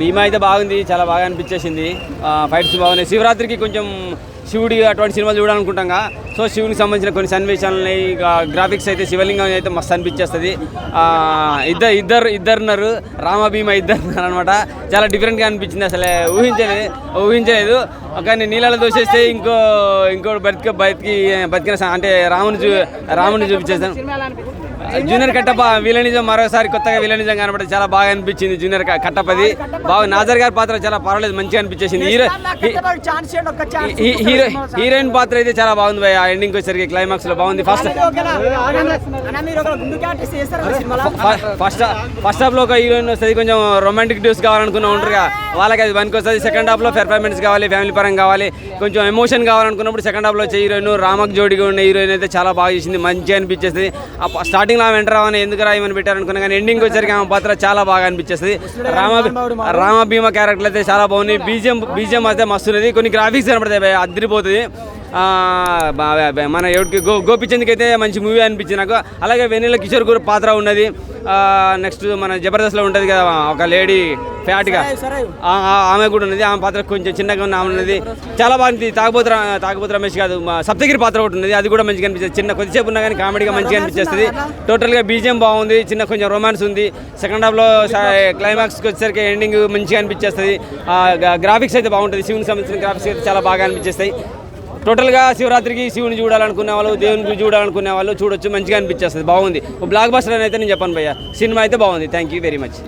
భీమా అయితే బాగుంది చాలా బాగా అనిపించేసింది. ఫైట్స్ బాగున్నాయి. శివరాత్రికి కొంచెం శివుడి అటువంటి సినిమాలు చూడాలనుకుంటాం సో శివునికి సంబంధించిన కొన్ని సన్నివేశాలని గ్రాఫిక్స్ అయితే శివలింగం అయితే మస్తు అనిపించేస్తుంది. ఇద్దరు ఇద్దరు ఇద్దరు ఉన్నారు రామ భీమ ఇద్దరు అనమాట చాలా డిఫరెంట్గా అనిపించింది అసలు. ఊహించలేదు ఊహించలేదు. కానీ నీళ్ళలో దోసేస్తే ఇంకో ఇంకో బతికి బతికి బతికిన అంటే రాముని చూ రాముని చూపించేస్తాను. జూనియర్ కట్టప్ప విలనిజం మరోసారి కొత్తగా విలనిజం కనబడి చాలా బాగా అనిపించింది జూనియర్ క- కట్టప్పది. బాగా నాజర్ గారి పాత్ర చాలా పర్వాలేదు మంచిగా అనిపించేసింది. హీరో హీరో హీరోయిన్ పాత్ర అయితే చాలా బాగుంది భయ్య. ఎండింగ్ వచ్చేసరికి క్లైమాక్స్లో బాగుంది. ఫస్ట్ ఫస్ట్ ఫస్ట్ హాఫ్లో ఒక హీరోయిన్ వస్తుంది కొంచెం రొమాంటిక్ డ్యూస్ కావాలనుకున్న ఉంటారుగా వాళ్ళకి అది పనికి వస్తుంది సెకండ్ హాఫ్లో పెర్ఫార్మెన్స్ కావాలి ఫ్యామిలీ పరంగా కావాలి. కొంచెం ఎమోషన్ కావాలనుకున్నప్పుడు సెకండ్ హాఫ్లో వచ్చే హీరోయిన్ రామక్ జోడిగా ఉన్న హీరోయిన్ అయితే చాలా బాగా చేసింది. మంచిగా అనిపించేస్తుంది స్టార్టింగ్ లో ఆమె ఎంటర్ అవ్వని ఎందుకు రాయమని పెట్టారనుకున్నా కానీ ఎండింగ్ వచ్చేసరికి ఆమె పాత్ర చాలా బాగా అనిపించేస్తుంది. రామ రామ భీమ క్యారెక్టర్ అయితే చాలా బాగుంది. బీజిఎం బీజిఎం అయితే మస్తున్నది కొన్ని గ్రాఫిక్స్ అదిరిపోతుంది బా- బా- మన ఎవరికి గో గోపిచంద్కి అయితే మంచి మూవీ అనిపించింది నాకు. అలాగే వెన్నెల కిషోర్ కూడా పాత్ర ఉన్నది. నెక్స్ట్ మన జబర్దస్త్లో ఉంటుంది కదా ఒక లేడీ ఫ్యాట్గా. ఆమె కూడా ఉన్నది. ఆమె పాత్ర కొంచెం చిన్నగా ఉన్న ఆమె ఉన్నది. చాలా బాగుంది తాగబోతు తాగబోతు రమేష్ కాదు సప్తగిరి పాత్ర ఒకటి ఉన్నది. అది కూడా మంచిగా అనిపిస్తుంది. చిన్న కొద్దిసేపు ఉన్నా కానీ కామెడీగా మంచిగా అనిపించేస్తుంది టోటల్గా బీజిఎం బాగుంది. చిన్న కొంచెం రొమాన్స్ ఉంది. సెకండ్ హాఫ్లో క్లైమాక్స్కి వచ్చేసరికి ఎండింగ్ మంచిగా అనిపించేస్తుంది గ్రాఫిక్స్ అయితే బాగుంటుంది. శివునికి సంబంధించిన గ్రాఫిక్స్ అయితే చాలా బాగా అనిపించేస్తాయి టోటల్గా శివరాత్రికి శివుని చూడాలనుకునే వాళ్ళు దేవుని చూడాలనుకునే వాళ్ళు చూడొచ్చు మంచిగా అనిపించేస్తుంది బాగుంది. బ్లాక్ బస్టర్ అని అయితే నేను చెప్పాను భయ్య. సినిమా అయితే బాగుంది. Thank you very much